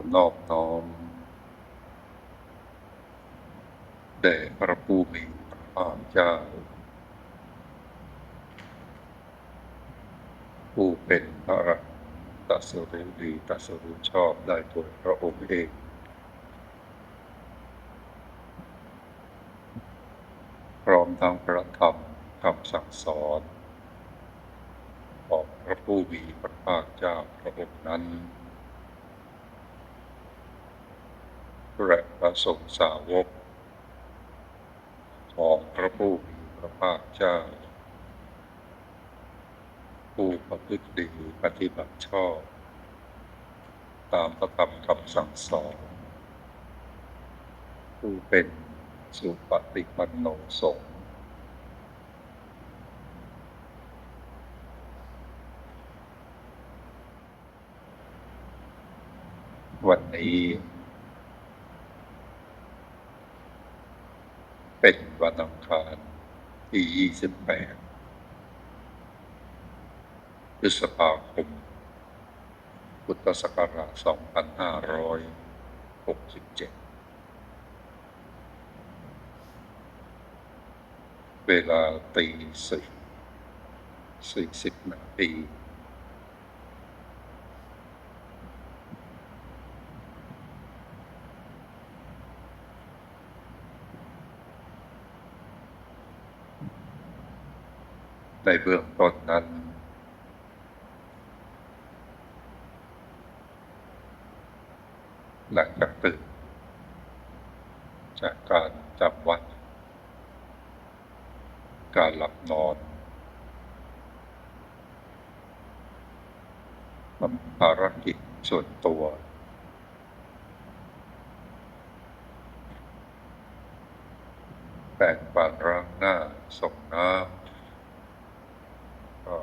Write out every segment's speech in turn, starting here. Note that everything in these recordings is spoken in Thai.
อนอบน้อมแด่พระผู้มีพระภาคเจ้า ผู้เป็นพระอรหันตรัสรู้ดีตัสรู้ชอบได้ตัวพระองค์เอง พร้อมทั้งพระธรรมคำสั่งสอน ของพระผู้มีพระภาคเจ้าพระองค์นั้น และพระสงฆ์สาวก ของพระผู้มีพระภาคเจ้า ผู้ประพฤติดีปฏิบัติชอบ ตามพระธรรมคำสั่งสอนผู้เป็นสุปฏิปันโนสงฆ์วันนี้ เป็นวันอังคารที่ 28 พฤษภาคม พุทธศักราช 2567 เวลาตีสี่สี่สิบนาที ในเบื้องต้นนั้น หลังจากตื่นจากการจำวัด การหลับนอนทำภารกิจส่วนตัวแปรงฟันล้างหน้าส่งน้ำก็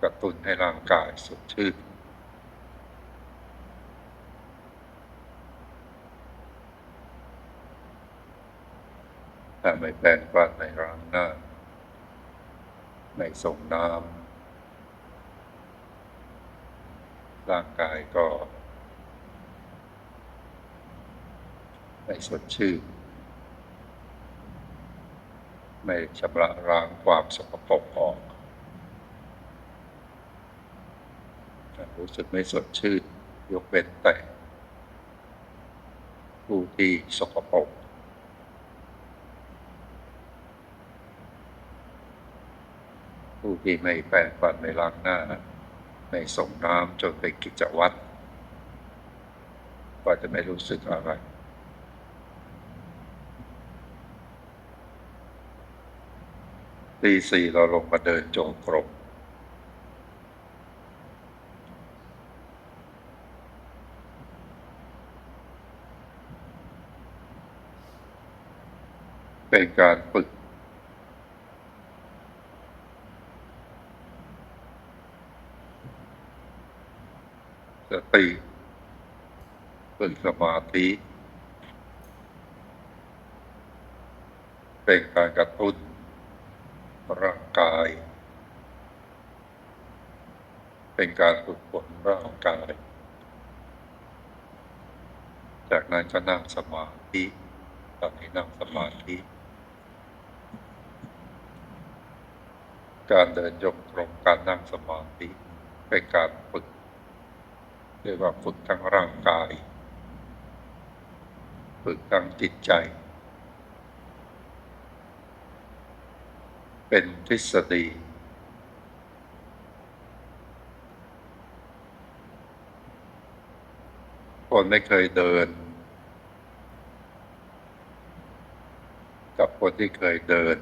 กระ ตุนให้ร่างกายสดชื่นถ้าไม่แปรงฟันในล้างหน้า ไม่ส่งน้ำร่างกายก็ ไม่สดชื่นไม่ชำระล้างความสกปรกออก รู้สึกไม่สดชื่น ยกเว้นแต่ผู้ที่สกปรกผู้ที่ไม่แปรงฟันไม่ล้างหน้า ไม่ส่งน้ำจนเป็นกิจวัตรก็จะไม่รู้สึกอะไร ตีสี่เราลงมาเดินจงกรม เป็นการฝึก สติฝึกสมาธิ เป็นการกระตุ้นร่างกาย เป็นการฝึกฝนร่างกาย จากนั้นก็นั่งสมาธิตอนนี้นั่งสมาธิ การเดินยงกรมการนั่งสมาธิเป็นการฝึกเรียกว่าฝึกทั้งร่างกาย ฝึกทั้งจิตใจ เป็นทฤษฎี คนไม่เคยเดิน กับคนที่เคยเดิน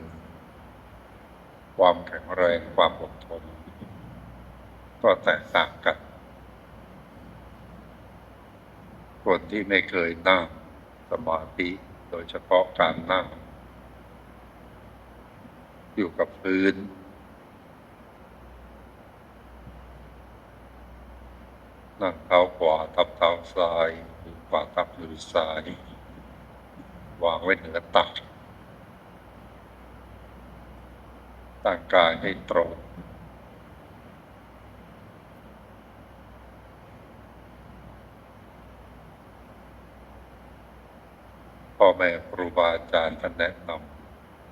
ความแข็งแรงความอดทน ก็แตกต่างกัน คนที่ไม่เคยนั่งสมาธิโดยเฉพาะการนั่ง อยู่กับพื้น นั่งเท้าขวาทับเท้าซ้ายมือขวาทับมือซ้ายวางไว้เหนือตัก ร่างกายให้ตรง พ่อแม่ครูบาอาจารย์ท่านแนะน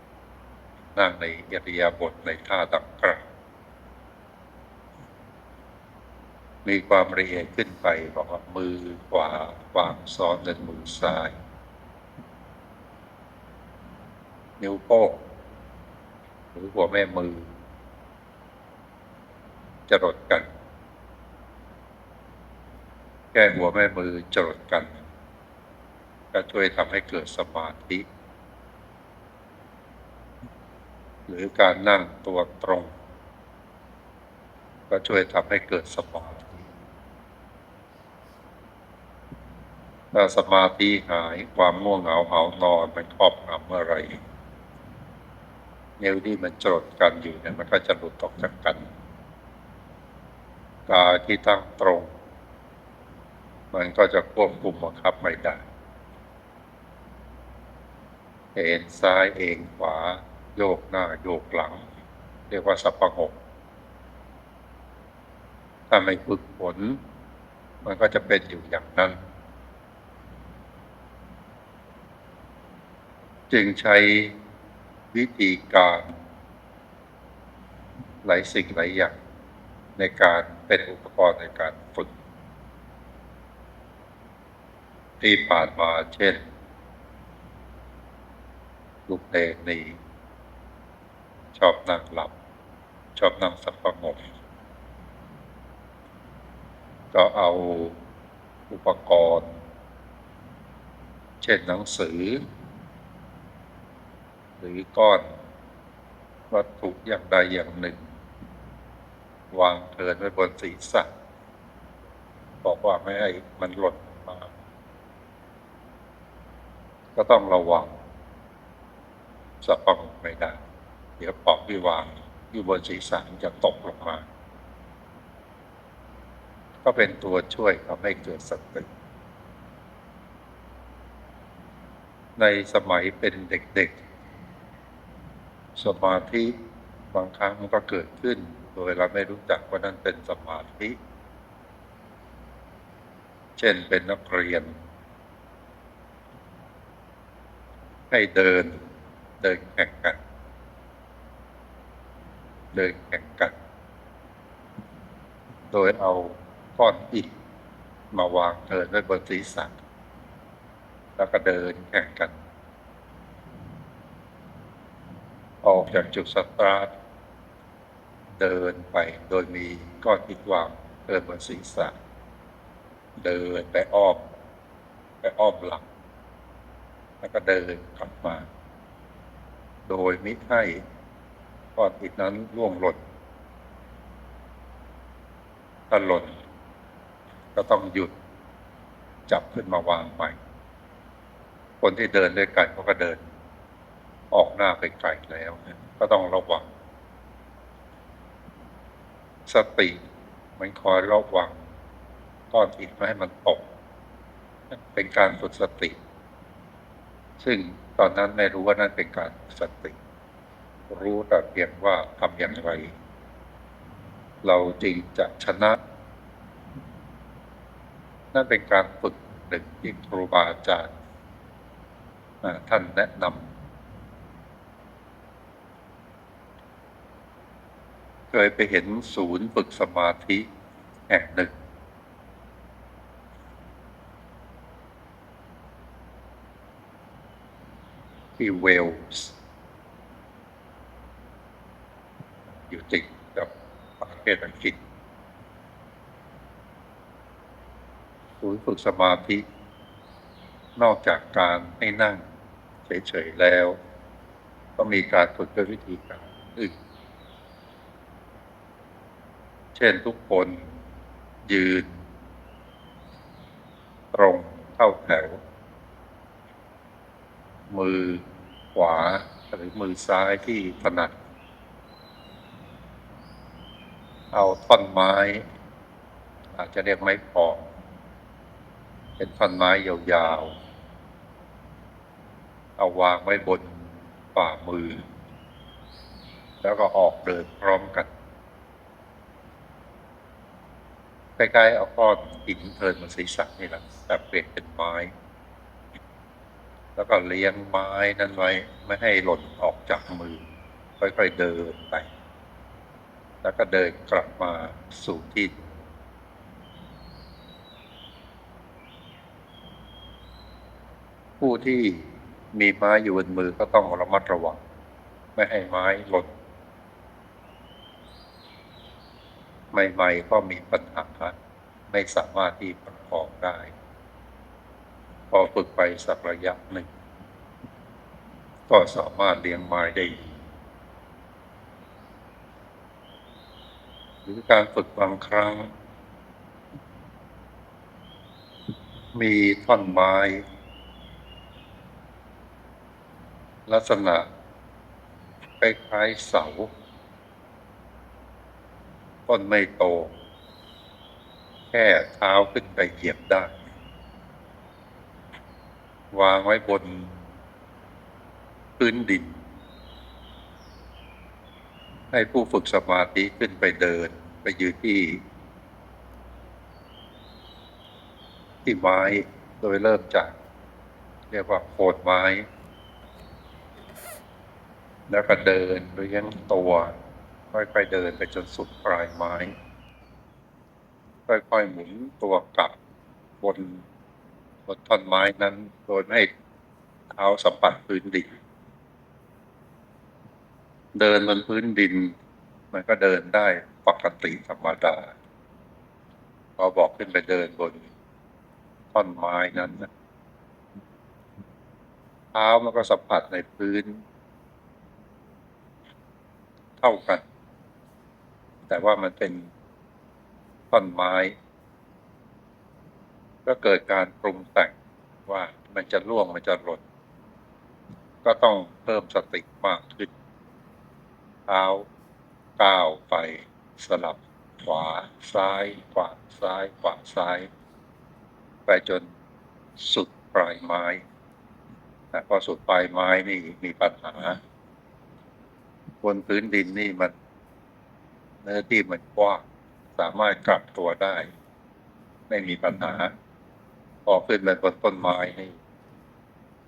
ำนั่งในอิริยาบถในท่าดังกล่าวมีความละเอียดขึ้นไปบอกว่ามือขวาวางซ้อนกับมือซ้าย นิ้วโป้ง หรือหัวแม่มือ จรดกัน แก้หัวแม่มือจรดกัน ก็ช่วยทำให้เกิดสมาธิ หรือการนั่งตัวตรง ก็ช่วยทำให้เกิดสมาธิถ้าสมาธิหายความง่วงเหงาเหานอนมันครอบงำเมื่อไร นิ้วที่มันจดกันอยู่เนี่ยมันก็จะหลุดออกจากกันกายที่ตั้งตรง มันก็จะควบคุมบังคับไม่ได้เอ็นซ้ายเองขวา โยกหน้าโยกหลัง เรียกว่าสับประงกถ้าไม่ฝึกฝนมันก็จะเป็นอยู่อย่างนั้น จึงใช้ วิธีการหลายสิ่งหลายอย่างในการเป็นอุปกรณ์ในการฝึก ที่ผ่านมาเช่นลูกเพลงนี้ชอบนั่งหลับ ชอบนั่งสับประงกก็เอาอุปกรณ์ เช่นหนังสือ หรือก้อนวัตถุอย่างใดอย่างหนึ่ง วางเทินไว้บนศีรษะ บอกว่าไม่ให้มันหล่นมา ก็ต้องระวังสะปังไม่ได้ เดี๋ยวปอกที่วางอยู่บนศีรษะมันจะตกลงมา ก็เป็นตัวช่วยทำให้เกิดสติในสมัยเป็นเด็กๆ สมาธิบางครั้งมันก็เกิดขึ้น โดยเราไม่รู้จักว่านั่นเป็นสมาธิ เช่นเป็นนักเรียน ให้เดินเดินแข่งกัน เดินแข่งกัน โดยเอาก้อนอิฐมาวางเทินไว้บนศีรษะแล้วก็เดินแข่งกัน ออกจากจุดสตาร์ทเดินไปโดยมีก้อนอิฐวางเดินบนศีรษะ เดินไปอ้อม ไปอ้อมหลัง แล้วก็เดินกลับมา โดยมิให้ก้อนอิฐนั้นร่วงหล่นถ้าหล่นก็ต้องหยุดจับขึ้นมาวางใหม่ คนที่เดินด้วยกันเขาก็เดิน ออกหน้าไปไกลแล้วก็ต้องระวัง สติมันคอยระวังก้อนอิฐไม่ให้มันตก เป็นการฝึกสติ ซึ่งตอนนั้นไม่รู้ว่านั่นเป็นการสติ รู้แต่เพียงว่าทำอย่างไร เราจริงจะชนะ นั่นเป็นการฝึกหนึ่งที่ครูบาอาจารย์ท่านแนะนำ เคยไปเห็นศูนย์ฝึกสมาธิแห่งหนึ่ง ที่เวลส์อยู่ติดกับประเทศอังกฤษศูนย์ฝึกสมาธิ นอกจากการให้นั่งเฉยๆแล้ว ก็มีการฝึกด้วยวิธีการอื่น เช่นทุกคนยืน ตรงเข้าแถว มือขวาหรือมือซ้ายที่ถนัด เอาท่อนไม้ อาจจะเรียกไม้พองเป็นท่อนไม้ยาวๆ เอาวางไว้บนฝ่ามือ แล้วก็ออกเดินพร้อมกัน ใกล้ๆเอาก้อนหินเทินมาศีรษะนี่แหละแต่เปลี่ยนเป็นไม้ แล้วก็เลี้ยงไม้นั้นไว้ไม่ให้หล่นออกจากมือ ค่อยๆเดินไป แล้วก็เดินกลับมาสู่ที่ผู้ที่มีไม้อยู่บนมือก็ต้องระมัดระวัง ไม่ให้ไม้หล่น ใหม่ ๆ ก็มีปัญหาไม่สามารถที่ประคองได้ พอฝึกไปสักระยะหนึ่ง ก็สามารถเลี้ยงไม้ได้ดีหรือการฝึกบางครั้ง มีท่อนไม้ ลักษณะคล้ายๆเสา ต้นไม่โต แค่เท้าขึ้นไปเหยียบได้ วางไว้บนพื้นดิน ให้ผู้ฝึกสมาธิขึ้นไปเดินไปยืนที่ ที่ไม้โดยเริ่มจาก เรียกว่าโคนไม้ แล้วก็เดินเลี้งตัว ค่อยๆเดินไปจนสุดปลายไม้ ค่อยๆหมุนตัวกลับบนบนท่อนไม้นั้นโดยไม่เท้าสัมผัสพื้นดิน เดินบนพื้นดิน มันก็เดินได้ปกติธรรมดา พอบอกขึ้นไปเดินบนท่อนไม้นั้นนะเท้ามันก็สัมผัสในพื้น เท่ากัน แต่ว่ามันเป็นท่อนไม้ ก็เกิดการปรุงแต่งว่ามันจะร่วงมันจะหล่นก็ต้องเพิ่มสติมากขึ้นเท้าก้าวไปสลับขวาซ้ายขวาซ้ายขวาซ้าย ไปจนสุดปลายไม้แต่พอสุดปลายไม้นี่มีปัญหา บนพื้นดินนี่มัน เนื้อที่มันกว้างสามารถกลับตัวได้ ไม่มีปัญหา พอขึ้นไปบนต้นไม้นี่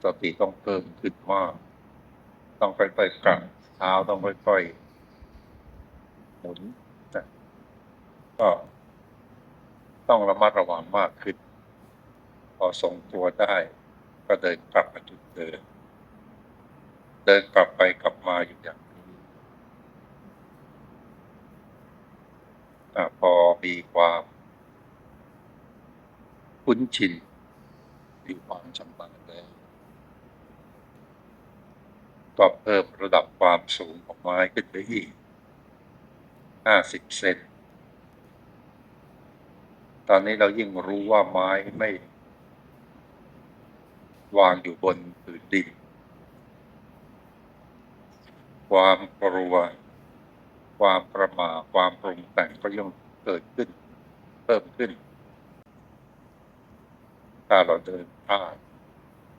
สติต้องเพิ่มขึ้นมากต้องค่อยๆกลับเท้าต้องค่อยๆหมุนก็ต้องระมัดระวังมากขึ้น พอทรงตัวได้ ก็เดินกลับมาจุดเดิมเดินกลับไปกลับมาอยู่อย่าง อพอมีความคุ้นชินมีความชำนาญแล้วก็เพิ่มระดับความสูงของไม้ขึ้นไปอีกห้าสิบเซน ตอนนี้เรายิ่งรู้ว่าไม้ไม่ วางอยู่บนผืนดิน ความกลัว ความประมาทความปรุงแต่งก็ย่อมเกิดขึ้น เพิ่มขึ้น ถ้าเราเดินพลาด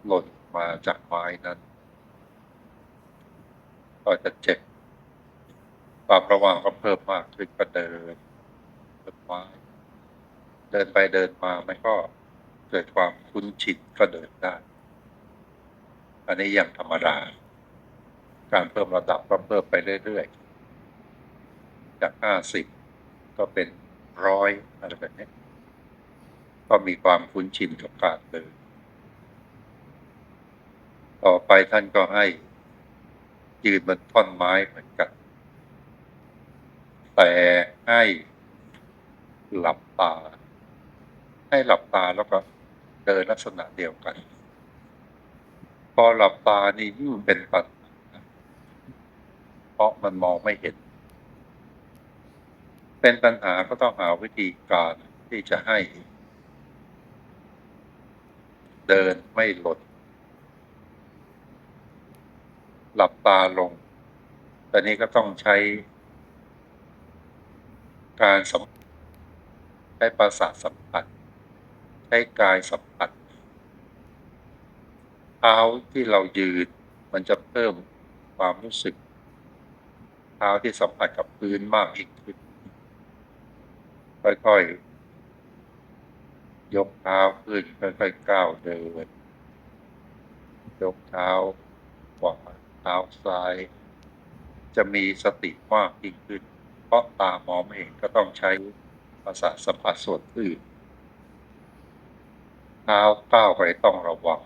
หล่นมาจากไม้นั้น ก็จะเจ็บความระวังก็เพิ่มมากขึ้นก็เดินบนไม้เดินไปเดินมามันก็เกิดความคุ้นชินก็เดินได้ อันนี้อย่างธรรมดา การเพิ่มระดับก็เพิ่มไปเรื่อยๆ จากห้าสิบก็เป็นร้อยอะไรแบบนี้ก็มีความคุ้นชินกับการเดินต่อไปท่านก็ให้ยืนบนท่อนไม้เหมือนกัน แต่ให้หลับตา ให้หลับตาแล้วก็เดินลักษณะเดียวกัน พอหลับตานี่ยิ่งเป็นปัญหาเพราะมันมองไม่เห็น เป็นปัญหาก็ต้องหาวิธีการที่จะให้ เดินไม่หล่นหลับตาลงแต่นี้ก็ต้องใช้ การสัมใช้ประสาทสัมผัส ใช้กายสัมผัสเท้าที่เรายืนมันจะเพิ่มความรู้สึก เท้าที่สัมผัสกับพื้นมากยิ่งขึ้น ค่อยๆ ยกเท้าขึ้นค่อยๆก้าวเดิน ยกเท้าขวาเท้าซ้าย จะมีสติมากยิ่งขึ้น เพราะตามองไม่เห็นก็ต้องใช้ประสาสัมผัสส่วนอื่นเท้าก้าวไปต้องระวัง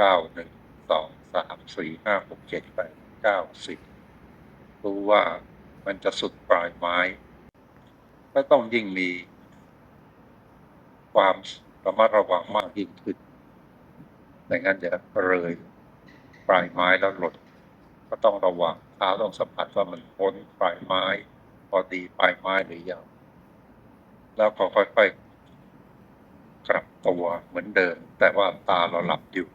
ก้าวหนึ่งสองสามสี่ห้าหกเจ็ดแปดเก้าสิบรู้ว่ามันจะสุดปลายไม้ ก็ต้องยิ่งมีความระมัดระวังมากยิ่งขึ้นไม่งั้นเดี๋ยวเลยปลายไม้แล้วหล่นก็ต้องระวังเท้าต้องสัมผัสว่ามันพ้นปลายไม้ พอดีปลายไม้หรือยังแล้วก็ค่อยๆกลับตัวเหมือนเดิม แต่ว่าตาเราหลับอยู่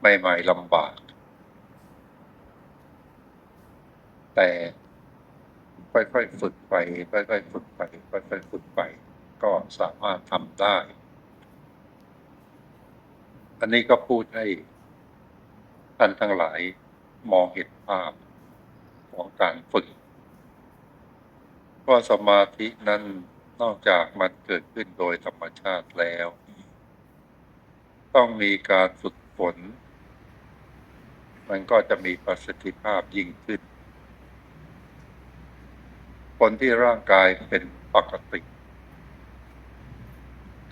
ไม่ไม่ลำบาก แต่ ค่อยๆฝึกไปค่อยๆฝึกไปค่อยๆฝึกไป ก็สามารถทำได้ อันนี้ก็พูดให้ท่านทั้งหลายมองเห็นภาพของการฝึกว่าสมาธินั้นนอกจากมันเกิดขึ้นโดยธรรมชาติแล้ว ต้องมีการฝึกฝน มันก็จะมีประสิทธิภาพยิ่งขึ้น คนที่ร่างกายเป็นปกติ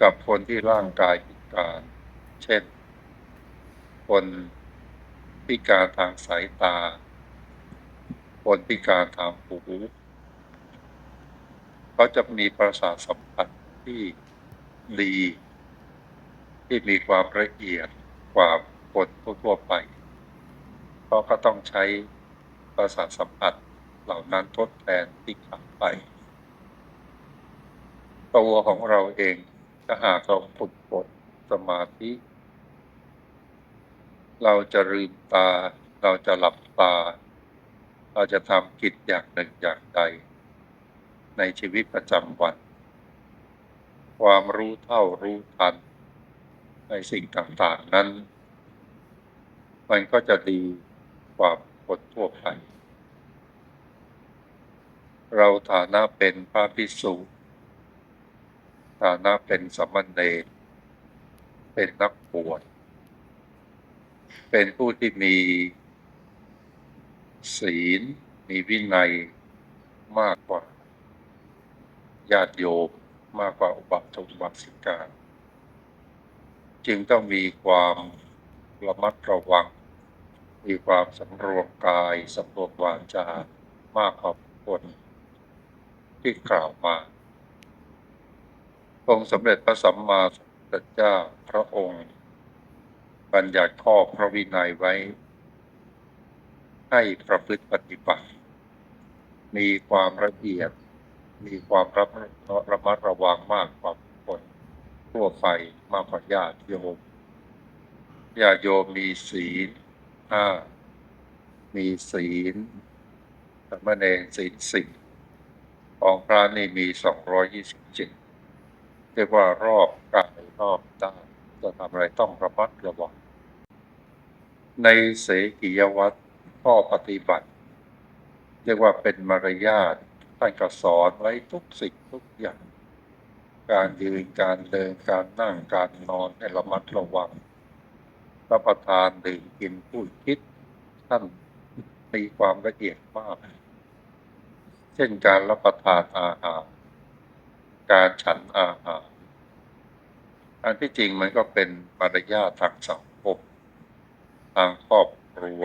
กับคนที่ร่างกายพิการ เช่น คนพิการทางสายตา คนพิการทางหูเขาจะมีประสาทสัมผัสที่ดี ที่มีความละเอียดกว่าคนทั่วไป เพราะก็ต้องใช้ประสาทสัมผัส เหล่านั้นทดแทนที่ขาดไป ตัวของเราเองถ้าหากเราฝึกฝนสมาธิ เราจะลืมตา เราจะหลับตา เราจะทำกิจอย่างหนึ่งอย่างใด ในชีวิตประจำวัน ความรู้เท่ารู้ทัน ในสิ่งต่างๆนั้น มันก็จะดีกว่าคนทั่วไป เราฐานะเป็นพระภิกษุ ฐานะเป็นสมณเณรเป็นนักบวชเป็นผู้ที่มีศีล มีวินัยมากกว่า ญาติโยมมากกว่าอุบาสกอุบาสิกาจึงต้องมีความระมัดระวัง มีความสำรวมกายสำรวมวาจามากกว่าคน ที่กล่าวมา องค์สมเด็จพระสัมมาสัมพุทธเจ้าพระองค์ บัญญัติข้อพระวินัยไว้ ให้ประพฤติปฏิบัติ มีความละเอียด มีความระมัดระมัดระวังมากกว่าคนทั่วไปมากกว่าญาติโยมญาติโยมมีศีลห้ามีศีลสามเณรศีลสิบ ของพระนี่มีสองร้อยยี่สิบเจ็ดเรียกว่ารอบกายรอบด้านจะทำอะไรต้องระมัดระวัง ในเสกิยวัตรข้อปฏิบัติ เรียกว่าเป็นมารยาทท่านก็สอนไว้ทุกสิ่งทุกอย่าง การยืนการเดินการนั่งการนอนให้ระมัดระวังรับประทานดื่มกินพูดคิดท่านมีความละเอียดมาก เช่นการรับประทานอาหาร การฉันอาหาร อันที่จริงมันก็เป็นมารยาททางสังคมทางครอบครัว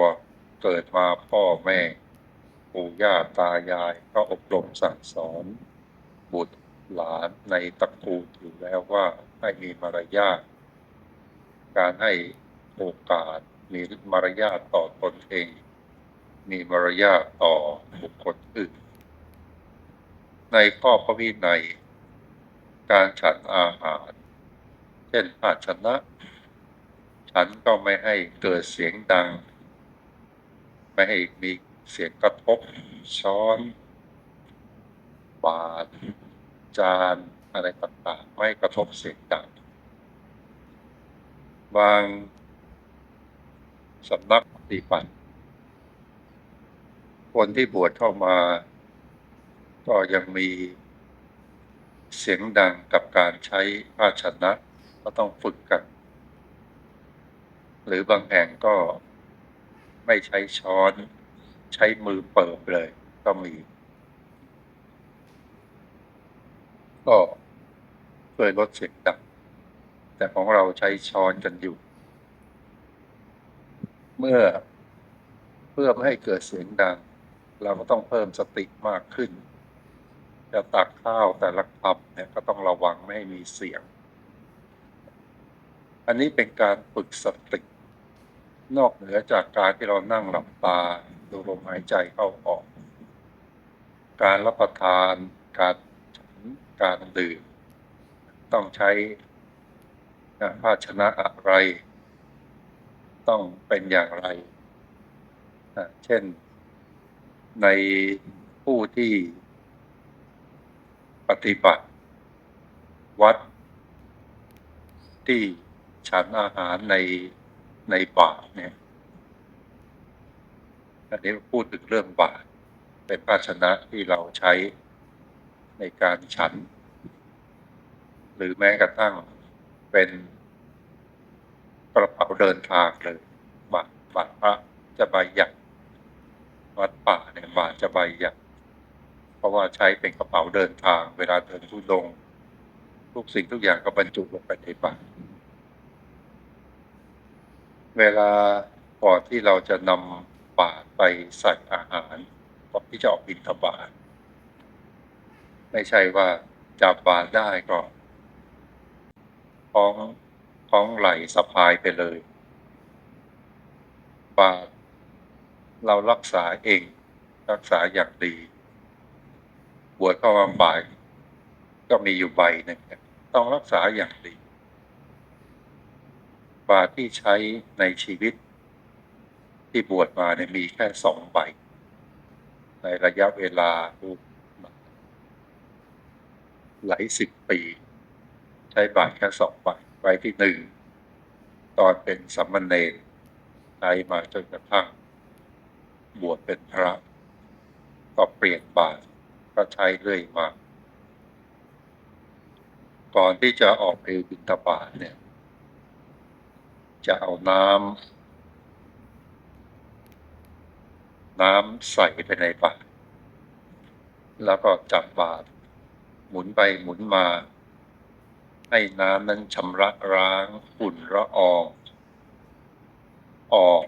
เกิดมาพ่อแม่ปู่ย่าตายายก็อบรมสั่งสอน บุตรหลานในตระกูลอยู่แล้วว่าให้มีมารยาทการให้โอกาสมีมารยาทต่อตนเอง มีมารยาทต่อบุคคลอื่น ในข้อพระวินัย การฉันอาหาร เช่นภาชนะ ฉันก็ไม่ให้เกิดเสียงดัง ไม่ให้มีเสียงกระทบช้อนบาทจานอะไรต่างๆไม่กระทบเสียงดัง บางสำนักปฏิบัติคนที่บวชเข้ามา ก็ยังมีเสียงดังกับการใช้ภาชนะก็ต้องฝึกกัน หรือบางแห่งก็ไม่ใช้ช้อนใช้มือเปิบเลย ก็มี ก็เพื่อลดเสียงดังแต่ของเราใช้ช้อนกันอยู่ เมื่อเพื่อไม่ให้เกิดเสียงดัง เราก็ต้องเพิ่มสติมากขึ้น จะตักข้าวแต่ละคำเนี่ยก็ต้องระวังไม่มีเสียง อันนี้เป็นการฝึกสติ นอกเหนือจากการที่เรานั่งหลับตาดูลมหายใจเข้าออก การรับประทานการฉันการดื่ม ต้องใช้ภาชนะอะไร ต้องเป็นอย่างไร เช่นในผู้ที่ ปฏิบัติ วัด ที่ฉันอาหารในในบาทเนี่ยอันนี้พูดถึงเรื่องบาทเป็นภาชนะที่เราใช้ในการฉัน หรือแม้กระทั่งเป็นกระเป๋าเดินทางเลยบาทบาทพระจะใบใหญ่วัดป่าเนี่ยบาทจะใบใหญ่เพ ราะว่าใช้เป็นกระเป๋าเดินทาง เวลาเดินทุดง ทุกสิ่งทุกอย่างก็บรรจุลงไปในบาตรเวลาก่อนที่เราจะนำบาตรไปใส่อาหารก่อนที่จะออกบิณฑบาตไม่ใช่ว่าจับบาตรได้ก็ท้องท้องไหลสะพายไปเลยบาตรเรารักษาเองรักษาอย่างดี บวชเข้ามาบ่ายก็มีอยู่ใบหนึ่งต้องรักษาอย่างดีบาตรที่ใช้ในชีวิต ที่บวชมาเนี่ยมีแค่สองใบ ในระยะเวลาหลายสิบปี ใช้บาตรแค่สองใบใบที่หนึ่งตอนเป็นสัมมเนรใช้มาจนกระทั่ง บวชเป็นพระ ก็เปลี่ยนบาตร ก็ใช้เรื่อยมา ก่อนที่จะออกไปบิณฑบาตเนี่ย จะเอาน้ำน้ำใส่ไปในบาตรแล้วก็จับบาตรหมุนไปหมุนมา ให้น้ำนั้นชำระล้างฝุ่นละอองออก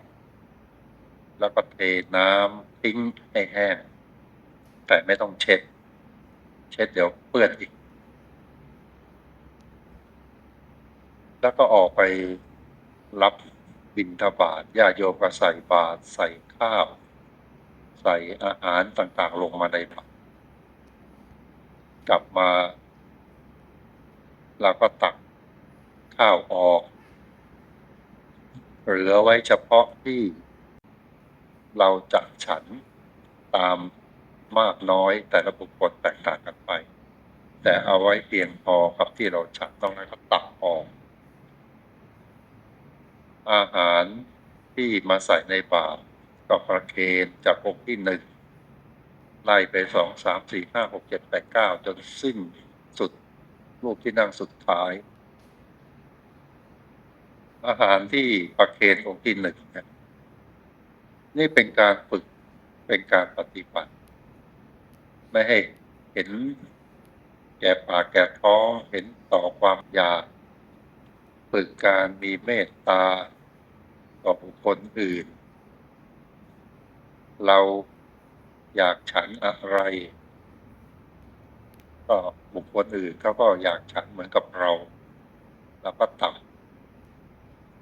แล้วก็เทน้ำทิ้งให้แห้ง แต่ไม่ต้องเช็ด เช็ดเดี๋ยวเปื้อนอีก แล้วก็ออกไปรับบิณฑบาตญาโยมก็ใส่บาตรใส่ข้าว ใส่อาหารต่างๆ ลงมาในบาตรกลับมาเราก็ตักข้าวออก เหลือไว้เฉพาะที่เราจะฉันตาม มากน้อยแต่ละบุคคลแตกต่างกันไป แต่เอาไว้เพียงพอกับที่เราฉันต้องนั้นก็ตักออก อาหารที่มาใส่ในบาตรก็ประเคนจากองค์ที่หนึ่งไล่ไปสองสามสี่ห้าหกเจ็ดแปดเก้าจนสิ้นสุดรูปที่นั่งสุดท้าย อาหารที่ประเคนองค์ที่หนึ่งนี่เป็นการฝึกเป็นการปฏิบัติ ไม่ให้เห็นแก่ปากแก่ท้อเห็นต่อความอยากฝึกการมีเมตตา ต่อบุคคลอื่น เราอยากฉันอะไรก็บุคคลอื่นเขาก็อยากฉันเหมือนกับเราเราก็ตัก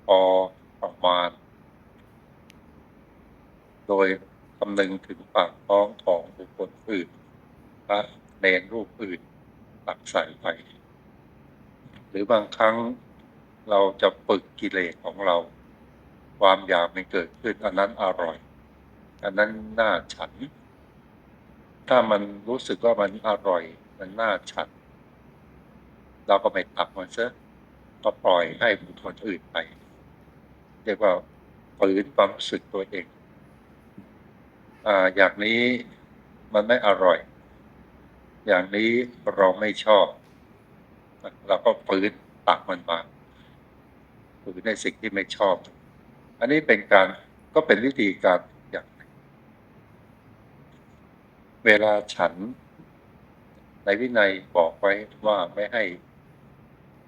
พอประมาณ โดยคำนึงถึงปากท้องของบุคคลอื่น พระเนรรูปอื่นตักใส่ไป หรือบางครั้งเราจะฝึกกิเลสของเรา ความอยากมันเกิดขึ้นอันนั้นอร่อย อันนั้นน่าฉัน ถ้ามันรู้สึกว่ามันอร่อย มันน่าฉัน เราก็ไม่ตักมันซะก็ปล่อยให้บุคคลอื่นไปเรียกว่าฝืนความรู้สึกตัวเอง อ่า อย่างนี้มันไม่อร่อย อย่างนี้เราไม่ชอบ เราก็ฝืนตักมันมาฝืนในสิ่งที่ไม่ชอบ อันนี้เป็นการก็เป็นวิธีการอย่างหนึ่งเวลาฉัน ในวินัยบอกไว้ว่าไม่ให้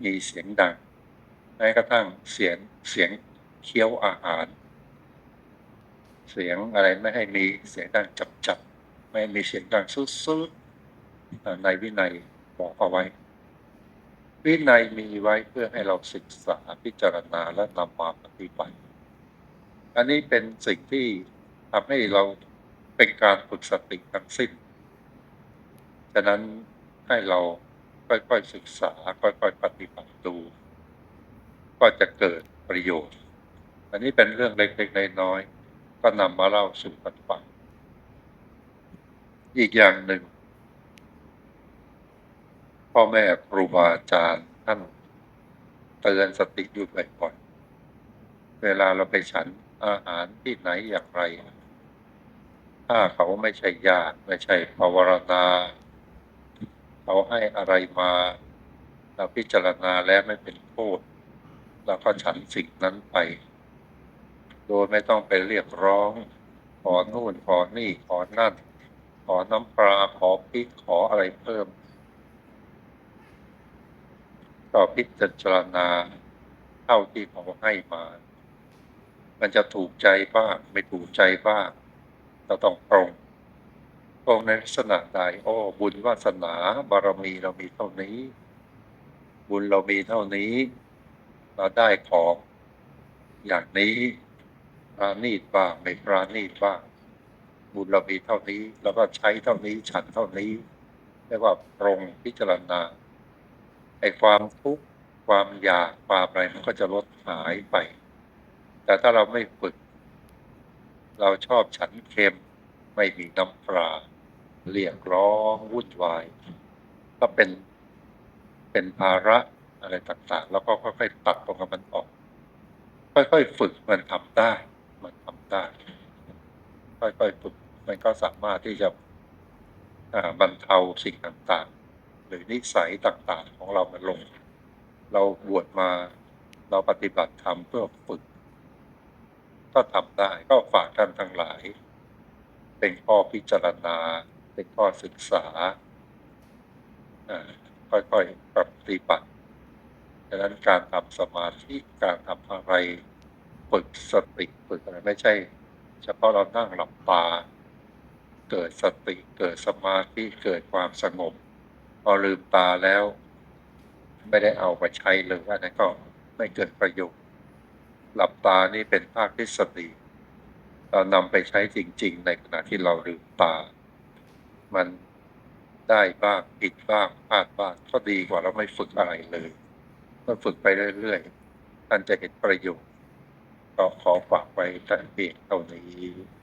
มีเสียงดังแม้กระทั่งเสียงเสียงเคี้ยวอาหาร เสียงอะไรไม่ให้มีเสียงดังจับจับๆไม่มีเสียงดังซุดซุด ในวินัยบอกเอาไว้ วินัยมีไว้เพื่อให้เราศึกษาพิจารณาและนำมาปฏิบัติ อันนี้เป็นสิ่งที่ทำให้เราเป็นการฝึกสติทั้งสิ้น ฉะนั้นให้เราค่อยๆศึกษา ค่อยๆปฏิบัติดู ก็จะเกิดประโยชน์ อันนี้เป็นเรื่องเล็กๆน้อยๆก็นำมาเล่าสู่กันฟัง อีกอย่างหนึ่ง พ่อแม่ครูบาอาจารย์ท่านเตือนสติอยู่บ่อยๆเวลาเราไปฉันอาหารที่ไหนอย่างไร ถ้าเขาไม่ใช่ญาติ ไม่ใช่ภาวรณาเขาให้อะไรมา เราพิจารณาแล้วไม่เป็นโทษเราก็ฉันสิ่งนั้นไป โดยไม่ต้องไปเรียกร้อง ขอนู่นขอนี่ขอนั่น ขอน้ำปลาขอพริกขออะไรเพิ่ม ก็พิจารณาเท่าที่เขาให้มา มันจะถูกใจบ้างไม่ถูกใจบ้างเราต้องปรงปรงในลักษณะใดโอ้บุญวาสนาบารมีเรามีเท่านี้ บุญเรามีเท่านี้ เราได้ของอย่างนี้ปราณีตบ้างไม่ปราณีตบ้างบุญเรามีเท่านี้เราก็ใช้เท่านี้ฉันเท่านี้เรียกว่าปรงพิจารณา ไอ้ความทุกข์ความอยากความอะไรมันก็จะลดหายไป แต่ถ้าเราไม่ฝึก เราชอบฉันเค็มไม่มีน้ำปลาเรียกร้องวุ่นวาย ก็เป็นเป็นภาระอะไรต่างๆ แล้วก็ค่อยๆตัดตรงกับมันออก ค่อยๆฝึกมันทำได้ มันทำได้ ค่อยๆฝึกมันก็สามารถที่จะบรรเทาสิ่งต่างๆ หรือนิสัยต่างๆ ของเรามันลง เราบวชมาเราปฏิบัติธรรมเพื่อฝึก ก็ทำได้ก็ฝากท่านทั้งหลาย เป็นข้อพิจารณา เป็นข้อศึกษาค่อยๆปฏิบัติดังนั้นการทำสมาธิการทำอะไรฝึกสติฝึกอะไรไม่ใช่ เฉพาะเรานั่งหลับตา เกิดสติเกิดสมาธิเกิดความสงบ อลืมตาแล้ว ไม่ได้เอาไปใช้เลยอันนั้นก็ไม่เกิดประโยชน์ หลับตานี่เป็นภาคทฤษฎีเรานำไปใช้จริง ๆ ในขณะที่เราลืมตา มันได้บ้างผิดบ้างพลาดบ้างก็ดีกว่าเราไม่ฝึกอะไรเลยก็ฝึกไปเรื่อยๆท่านจะเห็นประโยชน์ก็ขอฝากไว้ท่านเพียงเท่านี้